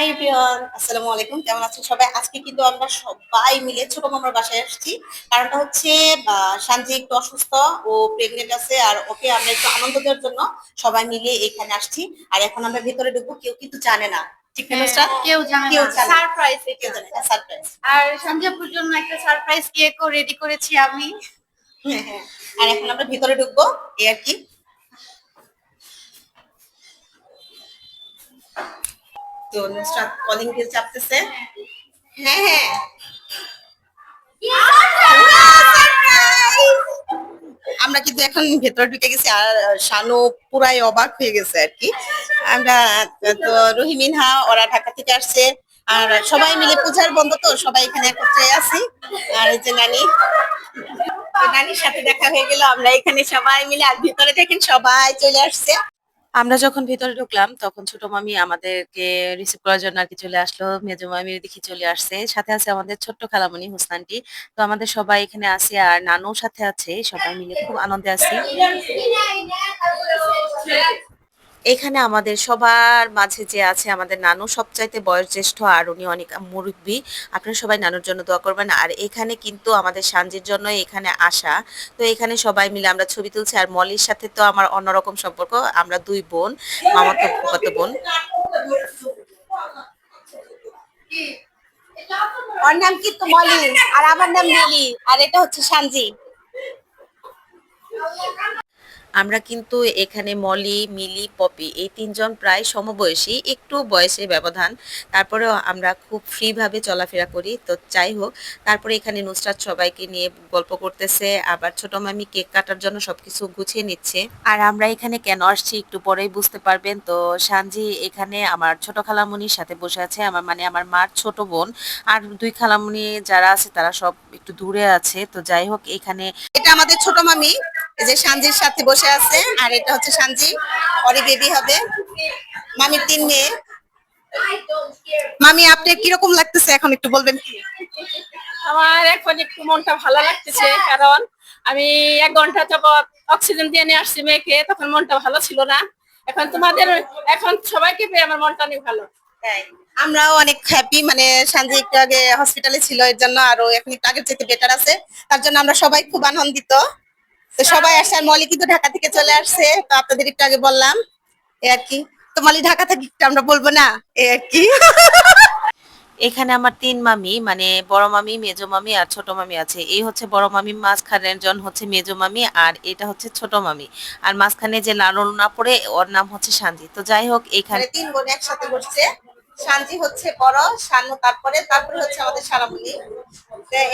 Hi everyone আসসালামু আলাইকুম কেমন আছেন সবাই? আজকে কিন্তু আমরা সবাই মিলে ছোট মামার বাসায় আসছি। কারণটা হচ্ছে সানজি একটু অসুস্থ ও প্রেগনেন্ট আছে আর ওকে আমরা একটু আনন্দ দেওয়ার জন্য সবাই মিলে এখানে আসছি। আর এখন আমরা ভেতরে ঢুকবো কেউ কিন্তু জানে না? হ্যাঁ, কেউ জানে। সারপ্রাইজ সারপ্রাইজ আর সঞ্জয়পুর জন্য একটা সারপ্রাইজ কেকও রেডি করেছি আমি। আর এখন আমরা ভিতরে ঢুকবো এই আর কি। তো নুসরাত কলিং বেল চাপতেছে। হ্যাঁ হ্যাঁ। আমরা কিন্তু এখন ভেতরে ঢুকে গেছি আর শানু পুরাই অবাক হয়ে গেছে আর কি। আমরা তো রহিমিনহা ওরা ঢাকা থেকে আসছে। আর সবাই মিলে পূজার বন্ধ তো, সবাই এখানে একত্রে আছি। আর এই যে নানি, নানির সাথে দেখা হয়ে গেল। আমরা এখানে সবাই মিলে আর ভিতরে দেখেন সবাই চলে আসছে। আমরা যখন ভিতরে ঢুকলাম, তখন ছোট মামি আমাদেরকে রিসিভ করার জন্য আর কি চলে আসলো। মেজো মামি দেখি চলে আসছে। সাথে আছে আমাদের ছোট্ট খালামণি হুসনানটি তো আমাদের সবাই এখানে আছে আর নানু সাথে আছে। সবাই মিলে খুব আনন্দে আছি। এখানে আমাদের সবার মাঝে যে আছে আমাদের নানু, সবচাইতে বয়োজ্যেষ্ঠ আর উনি অনেক মুরব্বী। আপনারা সবাই নানুর জন্য দোয়া করবেন। আর এখানে কিন্তু আমাদের সানজির জন্য এখানে আসা। তো এখানে সবাই মিলে আমরা ছবি তুলছি। আর মলির সাথে তো আমার অন্যরকম সম্পর্ক। আমরা দুই বোন মামা তো কত বোন। ওর নাম কিন্তু মলি, আর আমার নাম মলি, আর এটা হচ্ছে সানজি। আমরা কিন্তু এখানে মলি, মিলি, পপি এই তিনজন প্রায় সমবয়সী, একটু বয়সে ব্যবধান। তারপরেও আমরা খুব ফ্রিভাবে চলাফেরা করি। তো যাই হোক, তারপরে এখানে নুসরাত সবাইকে নিয়ে গল্প করতেছে, আবার ছোট মামি কেক কাটার জন্য সবকিছু গুছিয়ে নিচ্ছে। আর আমরা এখানে কেন আসছি একটু পরেই বুঝতে পারবেন। তো সানজি এখানে আমার ছোট খালামুনির সাথে বসে আছে, আমার মানে আমার মার ছোট বোন। আর দুই খালামুনি যারা আছে তারা সব একটু দূরে আছে। তো যাই হোক, এখানে এটা আমাদের ছোট মামি। এই যে সানজির সাথে বসে আছে আর এটা হচ্ছে সানজি ওরই বেবি হবে। মামির তিন মেয়ে। মামি আপনার কীরকম লাগতেছে? এখন একটু বলবেন কি? আমার এখন একটু মনটা ভালো লাগতেছে কারণ আমি এক ঘণ্টা যাবৎ অক্সিজেন দিয়ে নিয়ে আসছি মেয়েকে তখন মনটা ভালো ছিল না। এখন তোমাদের এখন সবাইকে পেয়ে আমার মনটা অনেক ভালো। তাই। আমরাও অনেক হ্যাপি মানে সানজি একটু আগে হসপিটালে ছিল এর জন্য আরও এখন একটু আগের চেয়ে বেটার আছে। তার জন্য আমরা সবাই খুব আনন্দিত। তো সবাই আসছে আর মলি কিন্তু ঢাকা থেকে চলে আসছে তো আপনাদের একটু আগে বললাম এ আর কি। তো মলি ঢাকা থেকে একটু আমরা বলব না এ আর কি। এখানে আমার তিন মামি মানে বড় মামি মেজো মামি আর ছোট মামি আছে। এই হচ্ছে বড় মামি মাঝখানের জন হচ্ছে মেজো মামি আর এটা হচ্ছে ছোট মামি। আর মাঝখানে যে লালন না পড়ে ওর নাম হচ্ছে শান্তি। তো যাই হোক এখানে মানে তিন বোন একসাথে বসছে। শান্তি হচ্ছে বড় শানু তারপরে তারপরে হচ্ছে আমাদের সারামণি।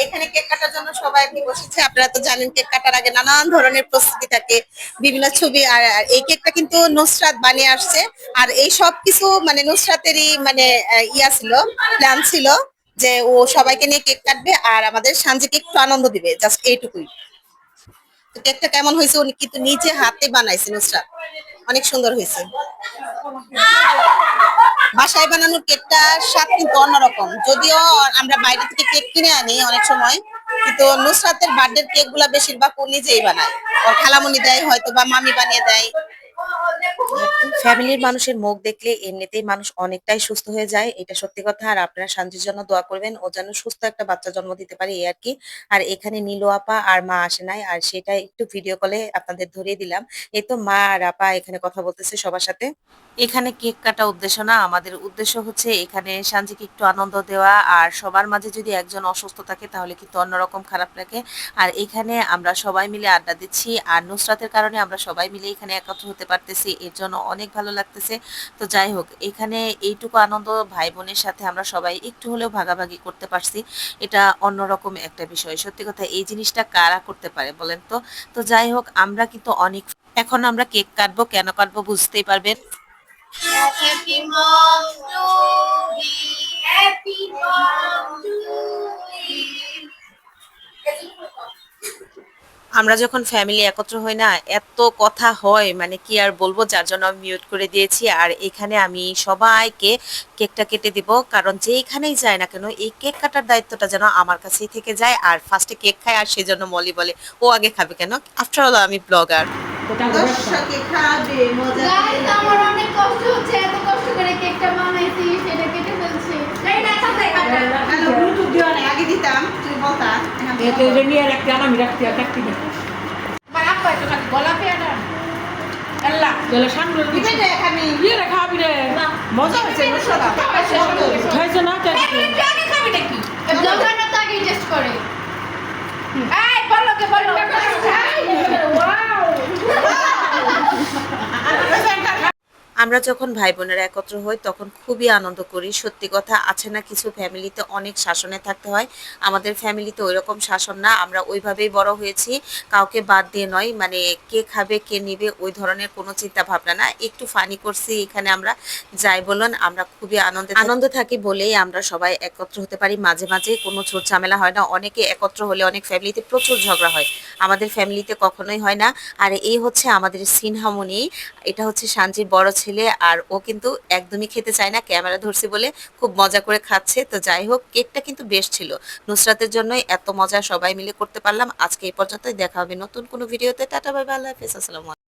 এখানে কেক কাটার জন্য সবাই কি বসেছে। আপনারা তো জানেন, কেক কাটার আগে নানান ধরনের প্রস্তুতি থাকে, বিভিন্ন ছবি, আর এই কেকটা কিন্তু নুসরাত বানিয়ে আসছে। আর এই সব কিছু মানে নুসরাতেরই মানে ইয়া ছিল প্ল্যান ছিল যে ও সবাইকে নিয়ে কেক কাটবে আর আমাদের সানজিকে একটু আনন্দ দিবে জাস্ট এইটুকুই। কেকটা কেমন হয়েছে, উনি কিন্তু নিজে হাতে বানাইছে নুসরাত। অনেক সুন্দর হয়েছে। বাসায় বানানোর কেকটা স্বাদ কিন্তু অন্যরকম। যদিও আমরা বাইরে থেকে কেক কিনে আনি অনেক সময়, কিন্তু নুসরাতের বার্থডে কেকগুলা বেশিরভাগ ও নিজেই বানায়। ওর খালামুনি দেয় হয়তো বা মামি বানিয়ে দেয়। ফ্যামিলির মানুষের মুখ দেখলে এমনিতেই মানুষ অনেকটাই সুস্থ হয়ে যায়, এটা সত্যি কথা। আর আপনারা শান্তির জন্য দোয়া করবেন, ও যেন সুস্থ একটা বাচ্চা জন্ম দিতে পারে এই আর কি। আর এখানে নীলু আপা আর মা আসে নাই, আর সেটা একটু ভিডিও কলে আপনাদের ধরিয়ে দিলাম। এই তো মা আর আপা এখানে কথা বলতেছে সবার সাথে। এখানে কেক কাটা উদ্দেশ্য না, আমাদের উদ্দেশ্য হচ্ছে এখানে সানজিকে একটু আনন্দ দেওয়া, আর সবার মাঝে যদি একজন অসুস্থ থাকে তাহলে কিন্তু অন্যরকম খারাপ লাগে। আর এখানে আমরা সবাই মিলে আড্ডা দিচ্ছি, আর নুসরাতের কারণে আমরা সবাই মিলে এখানে একত্র হতে পারতেছি, এর জন্য অনেক ভালো লাগতেছে। তো যাই হোক, এখানে এইটুকু আনন্দ ভাই বোনের সাথে আমরা সবাই একটু হলেও ভাগাভাগি করতে পারছি। এটা অন্যরকম একটা বিষয়। সত্যি কথা, এই জিনিসটা কারা করতে পারে বলেন তো? তো যাই হোক, আমরা কিন্তু অনেক এখন আমরা কেক কাটবো, কেন কাটবো বুঝতেই পারবেন। Mom to be happy mom to আমরা যখন ফ্যামিলি একত্র হই না এত কথা হয় মানে কি আর বলব যার জন্য আমি মিউট করে দিয়েছি। আর এখানে আমি সবাইকে কেকটা কেটে দিব কারণ যেখানেই যায় না কেন এই কেক কাটার দায়িত্বটা যেন আমার কাছেই থেকে যায়। আর ফার্স্টে কেক খায় আর সেজন্য মলি বলে ও আগে খাবে কেন? আফটার অল আমি ব্লগার খাবে? মজা আমার অনেক কষ্ট হচ্ছে এত কষ্ট করে কেকটা বানাইছি সেটা কেটে এতে এটা নিয়ে রাখতে আর আমি রাখতে আর রাখতে না আমার আব্বা তো খালি গলা পেয়ারা আল্লাহ তাহলে সামনে দিবে যে এখানে ইয়ে রে খাবি রে মজা হয়েছে খাইছে না করে এই বলো কে বলো আমরা যখন ভাই বোনেরা একত্র হই, তখন খুবই আনন্দ করি। সত্যি কথা, আছে না কিছু ফ্যামিলিতে অনেক শাসনে থাকতে হয়। আমাদের ফ্যামিলিতে ওই রকম শাসন না। আমরা ওইভাবেই বড় হয়েছি। কাউকে বাদ দিয়ে নয়। মানে কে খাবে, কে নিবে, ওই ধরনের কোনো চিন্তা ভাবনা না। একটু ফানি করছি, এখানে আমরা যাই বলুন, আমরা খুবই আনন্দে আনন্দ থাকি বলেই আমরা সবাই একত্র হতে পারি। মাঝে মাঝে কোনো ছোট ঝামেলা হয় না। অনেকে একত্র হলে অনেক ফ্যামিলিতে প্রচুর ঝগড়া হয়। আমাদের ফ্যামিলিতে কখনোই হয় না। আর এই হচ্ছে আমাদের সিনহামনি এটা হচ্ছে সানজির বড় ছেলে। আর ও কিন্তু একদমই খেতে চায় না, ক্যামেরা ধরছি বলে খুব মজা করে খাচ্ছে। তো যাই হোক, কেকটা কিন্তু বেশ ছিল। নুসরাতের জন্যই এত মজা সবাই মিলে করতে পারলাম। আজকে এই পর্যন্তই, দেখা হবে নতুন কোনো ভিডিওতে। টাটা ভাই আল্লাহ আসসালাম আসসালামু